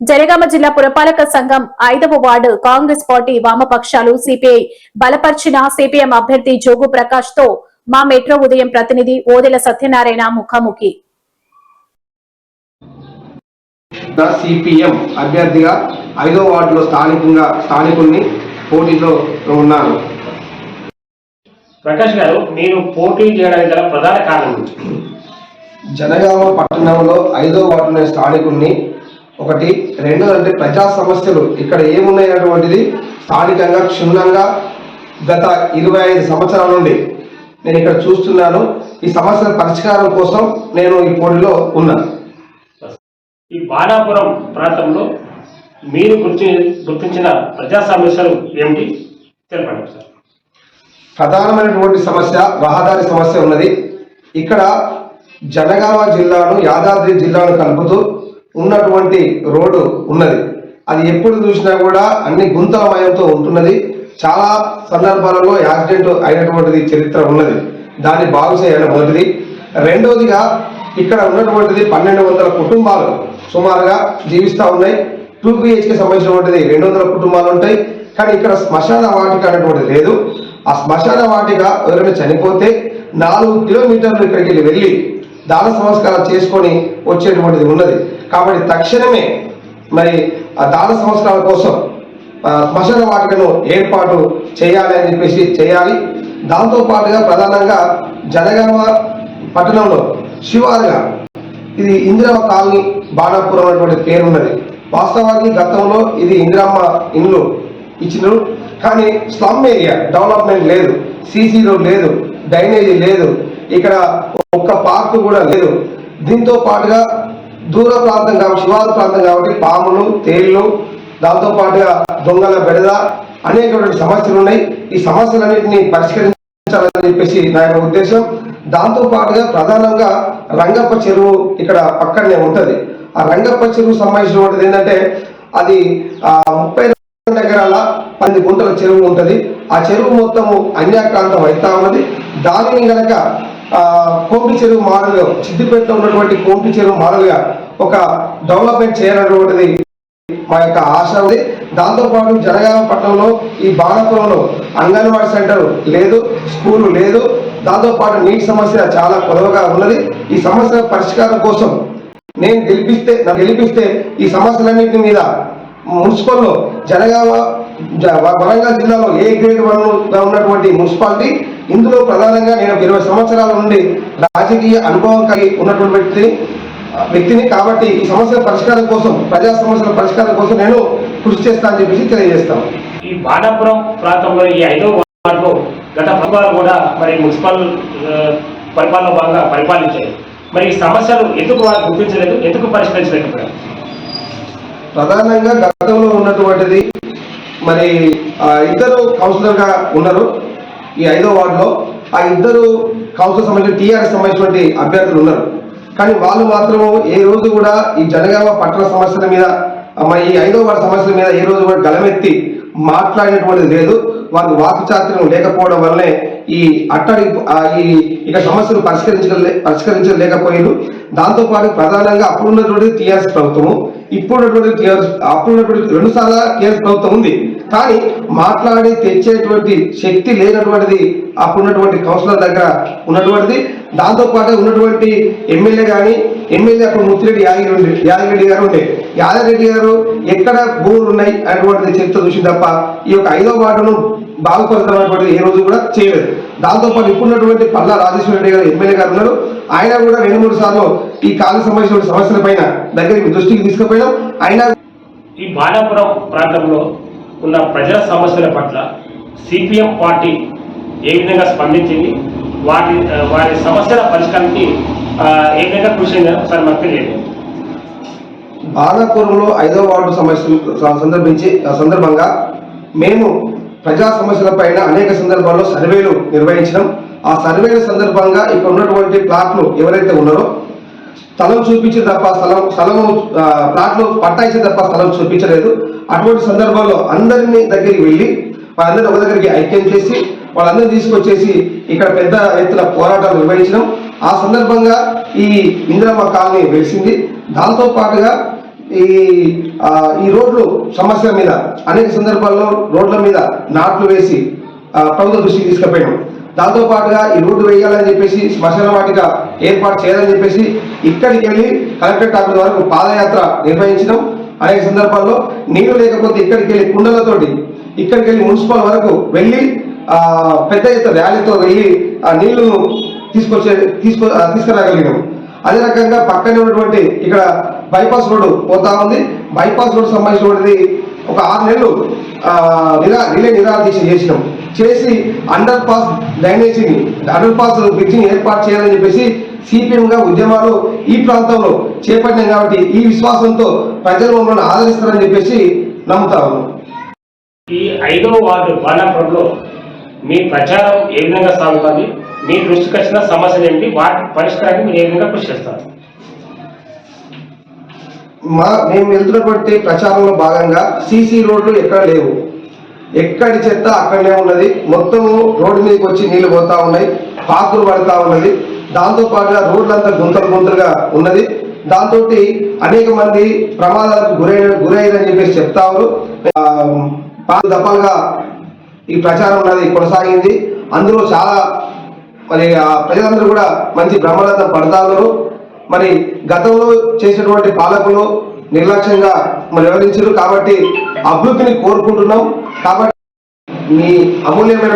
జనగామ జిల్లా పురపాలక సంఘం ఐదవ వార్డు కాంగ్రెస్ పార్టీ వామపక్షాలు సిపిఐ బలపర్చిన సిపిఎం అభ్యర్థి జోగు ప్రకాష్తో మా మెట్రో ఉదయం ప్రతినిధి ఓదెల సత్యనారాయణ ముఖాముఖి ద సిపిఎం అభ్యర్థిగా ఐదో వార్డులో స్థానికంగా స్థానికుల్ని పోటీలో ఉన్నారు ప్రకాష్ గారు మీరు పోటీ చేయడానికి గల ప్రధాన కారణం ఏంటి? జనగామ పట్టణంలో ఐదో వార్డులో స్థానికుల్ని ఒకటి రెండోదంటే ప్రజా సమస్యలు. ఇక్కడ ఏమున్నాయటువంటిది స్థానికంగా క్షుణ్ణంగా గత ఇరవై ఐదు సంవత్సరాల నుండి నేను ఇక్కడ చూస్తున్నాను. ఈ సమస్యల పరిష్కారం కోసం నేను ఈ పోటీలో ఉన్నాను. ఈ బాణాపురం ప్రాంతంలో మీరు గుర్తి గుర్తించిన ప్రజా సమస్యలు ఏమిటి? తెలపండి సార్. ప్రధానమైనటువంటి సమస్య రహదారి సమస్య ఉన్నది. ఇక్కడ జనగామ జిల్లాను యాదాద్రి జిల్లాను కలుపుతూ ఉన్నటువంటి రోడ్డు ఉన్నది. అది ఎప్పుడు చూసినా కూడా అన్ని గుంతలమయంతో ఉంటున్నది. చాలా సందర్భాలలో యాక్సిడెంట్ అయినటువంటిది చరిత్ర ఉన్నది. దాన్ని బాగు చేయాలి మొదటిది. రెండవదిగా ఇక్కడ ఉన్నటువంటిది పన్నెండు వందల కుటుంబాలు సుమారుగా జీవిస్తూ ఉన్నాయి. టూ బిహెచ్కి సంబంధించినటువంటిది రెండు వందల కుటుంబాలు ఉంటాయి. కానీ ఇక్కడ శ్మశాన వాటిక అనేటువంటిది లేదు. ఆ శ్మశాన వాటిక ఎవరైనా చనిపోతే నాలుగు కిలోమీటర్లు ఇక్కడికి వెళ్ళి దాన సంస్కారం చేసుకొని వచ్చేటువంటిది ఉన్నది. కాబట్టి తక్షణమే మరి ఆ దాన సంవత్సరాల కోసం ఆ, శ్మశాన వాటికను ఏర్పాటు చేయాలి అని చెప్పేసి చేయాలి. దాంతో పాటుగా ప్రధానంగా జనగామ పట్టణంలో శివారుగా ఇది ఇందిరమ్మ కాలనీ బాణాపురం అనేటువంటి పేరు ఉన్నది వాస్తవానికి గతంలో ఇది ఇందిరమ్మ ఇండ్లు ఇచ్చినారు. కానీ స్లమ్ ఏరియా డెవలప్మెంట్ లేదు సీసీ రోడ్ లేదు డ్రైనేజీ లేదు ఇక్కడ ఒక్క పార్క్ కూడా లేదు. దీంతో పాటుగా దూర ప్రాంతం కాబట్టి శివారు ప్రాంతం కాబట్టి పాములు తేళ్ళు దాంతో పాటుగా దొంగల బెడద అనేకటువంటి సమస్యలు ఉన్నాయి. ఈ సమస్యలన్నింటినీ పరిష్కరించాలని చెప్పేసి నా యొక్క ఉద్దేశం. దాంతో పాటుగా ప్రధానంగా రంగప్ప చెరువు ఇక్కడ పక్కనే ఉంటుంది. ఆ రంగప్ప చెరువు సంబంధించినటువంటిది ఏంటంటే అది ఆ ముప్పై ఎకరాల పది గుంటల చెరువు ఉంటుంది. ఆ చెరువు మొత్తము అన్యాక్రాంతం అవుతా ఉన్నది. దానిని గనక కోంపి చెరువు మాడలుగా సిద్దిపేటలో ఉన్నటువంటి కోంపి చెరువు మారుగా ఒక డెవలప్మెంట్ చేయాలన్నటువంటిది మా యొక్క ఆశ ఉంది. దాంతోపాటు జనగామ పట్టణంలో ఈ బాణపురంలో అంగన్వాడీ సెంటర్ లేదు స్కూలు లేదు. దాంతోపాటు నీటి సమస్య చాలా పొడవుగా ఉన్నది. ఈ సమస్య పరిష్కారం కోసం నేను గెలిపిస్తే నన్ను గెలిపిస్తే ఈ సమస్యలన్నింటి మీద మున్సిపల్లో జనగామ జ- వరంగల్ జిల్లాలో ఏ గ్రేడ్ వన్ ఉన్నటువంటి మున్సిపాలిటీ ఇందులో ప్రధానంగా నేను ఒక ఇరవై సంవత్సరాల నుండి రాజకీయ అనుభవం కలిగి ఉన్నటువంటి వ్యక్తిని వ్యక్తిని కాబట్టి ఈ సమస్యల పరిష్కారం కోసం ప్రజా సమస్యల పరిష్కారం కోసం నేను కృషి చేస్తానని చెప్పేసి తెలియజేస్తాను. ఈ బాణాపురం ప్రాంతంలో ఈ ఐదో వార్డులో గత ప్రభుత్వాలు కూడా మరి మున్సిపల్ పరిపాలన భాగంగా పరిపాలించాయి. మరి ఈ సమస్యలు ఎందుకు వారు గుర్తించలేదు ఎందుకు పరిష్కరించలేకపోయారు? ప్రధానంగా గతంలో ఉన్నటువంటిది మరి ఇద్దరు కౌన్సిలర్గా ఉన్నారు. ఈ ఐదో వార్డులో ఆ ఇద్దరు కౌన్సిల్ సంబంధించిన టీఆర్ఎస్ సంబంధించినటువంటి అభ్యర్థులు ఉన్నారు. కానీ వాళ్ళు మాత్రం ఏ రోజు కూడా ఈ జనగామ పట్టణ సమస్యల మీద మరి ఈ ఐదో వార్డు సమస్యల మీద ఏ రోజు కూడా గలమెత్తి మాట్లాడినటువంటిది లేదు. వారి వాక్చాతుర్యం లేకపోవడం వల్లనే ఈ అట్టడి ఈ ఇక సమస్యలు పరిష్కరించలే పరిష్కరించలేకపోయారు దాంతోపాటు ప్రధానంగా అప్పుడున్నటువంటి టీఆర్ఎస్ ప్రభుత్వము ఇప్పుడున్నటువంటి అప్పుడున్నటువంటి రెండు సార్లు టీఆర్ఎస్ ప్రభుత్వం ఉంది. కానీ మాట్లాడి తెచ్చేటువంటి శక్తి లేనటువంటిది అప్పుడున్నటువంటి కౌన్సిలర్ దగ్గర ఉన్నటువంటిది. దాంతోపాటు ఉన్నటువంటి ఎమ్మెల్యే కానీ ఎమ్మెల్యే అప్పుడు ముత్తిరెడ్డి యాదగిరెడ్డి యాదగిరెడ్డి గారు ఉండే. యాదగిరెడ్డి గారు ఎక్కడ భూములు ఉన్నాయి అనేటువంటిది చరిత్ర చూసి తప్ప ఈ యొక్క ఐదో వార్డును బాగుపరచడం ఏ రోజు కూడా చేయలేదు. దాంతో పాటు ఇప్పుడున్నటువంటి పల్లా రాజేశ్వర రెడ్డి గారు ఎమ్మెల్యే గారు ఉన్నారు. ఆయన కూడా రెండు మూడు సార్లు ఈ కాలు సంబంధించిన సమస్యల పైన దగ్గరికి దృష్టికి తీసుకుపోయినాం ఆయన ఈ బాణాపురం ప్రాంతంలో ఉన్న ప్రజల సమస్యల పట్ల సిపిఎం పార్టీ ఏ విధంగా స్పందించింది? వాటి వారి సమస్యల పరిష్కారానికి ఏ విధంగా కృషి ఒకసారి మాకు తెలియదు బాలాపురంలో ఐదో వార్డు సమస్య సందర్భించి సందర్భంగా మేము ప్రజా సమస్యల పైన అనేక సందర్భాల్లో సర్వేలు నిర్వహించడం. ఆ సర్వేల సందర్భంగా ఇక్కడ ఉన్నటువంటి ప్లాట్లు ఎవరైతే ఉన్నారో స్థలం చూపించిన తప్ప స్థలం స్థలము ఆ, ప్లాట్లు పట్టాయిస్తే తప్ప స్థలం చూపించలేదు. అటువంటి సందర్భాల్లో అందరినీ దగ్గరికి వెళ్ళి వాళ్ళందరినీ ఒక దగ్గరికి ఐక్యం చేసి వాళ్ళందరినీ తీసుకొచ్చేసి ఇక్కడ పెద్ద ఎత్తున పోరాటాలు నిర్వహించడం. ఆ సందర్భంగా ఈ ఇందిరమ్మ కాలనీ వెలిసింది. దాంతో పాటుగా ఈ ఈ రోడ్లు సమస్యల మీద అనేక సందర్భాల్లో రోడ్ల మీద నాట్లు వేసి ప్రభుత్వ దృష్టికి తీసుకుపోయాం. దాంతో పాటుగా ఈ రోడ్డు వేయాలని చెప్పేసి శ్మశాన వాటిక ఏర్పాటు చేయాలని చెప్పేసి ఇక్కడికి వెళ్ళి కలెక్టరేట్ ఆఫీస్ వరకు పాదయాత్ర నిర్వహించడం అనేక సందర్భాల్లో నీళ్ళు లేకపోతే ఇక్కడికి వెళ్ళి కుండలతోటి ఇక్కడికి వెళ్ళి మున్సిపల్ వరకు వెళ్ళి పెద్ద ఎత్తున ర్యాలీతో వెళ్ళి ఆ నీళ్ళను తీసుకొచ్చే తీసుకో ఆ, తీసుకురాగలిగినాం అదే రకంగా పక్కనే ఉన్నటువంటి ఇక్కడ బైపాస్ రోడ్డు పోతా ఉంది. బైపాస్ రోడ్ సంబంధించినటువంటిది ఒక ఆరు నెలలు నిరా రిలే నిరాదీక్ష చేసినాం. చేసి అండర్ పాస్ డ్రైనేజీని అండర్ పాస్ బ్రిడ్జిని ఏర్పాటు చేయాలని చెప్పేసి సిపిఎం గా ఉద్యమాలు ఈ ప్రాంతంలో చేపట్టినాం కాబట్టి ఈ విశ్వాసంతో ప్రజలు మమ్మల్ని ఆదరిస్తారని చెప్పేసి నమ్ముతా ఈ ఐదవ వార్డు బాణాపురంలో మీ ప్రచారం ఏ విధంగా సాగుతుంది? మీ దృష్టికి వచ్చిన సమస్యలు ఏంటి? వాటి పరిష్కారానికి మీరు ఏ విధంగా కృషి చేస్తారు? మా మేము వెళ్తున్నటువంటి ప్రచారంలో భాగంగా సీసీ రోడ్లు ఎక్కడ లేవు. ఎక్కడి చెత్త అక్కడనే ఉన్నది. మొత్తము రోడ్డు మీదకి వచ్చి నీళ్ళు పోతా ఉన్నాయి. పాకులు పడతా ఉన్నది. దాంతో పాటుగా రోడ్లంతా గుంతలు గుంతలుగా ఉన్నది. దాంతో అనేక మంది ప్రమాదాలకు గురైన గురైనని చెప్పేసి చెప్తా ఉన్నారు. ఆ, పాలు దఫాలుగా ఈ ప్రచారం ఉన్నది కొనసాగింది. అందులో చాలా మరి ఆ ప్రజలందరూ కూడా మంచి బ్రహ్మరథం పడతారు. మరి గతంలో చేసినటువంటి పాలకులు నిర్లక్ష్యంగా మరి వివరించారు కాబట్టి అభివృద్ధిని కోరుకుంటున్నాం. కాబట్టి మీ అమూల్యమైన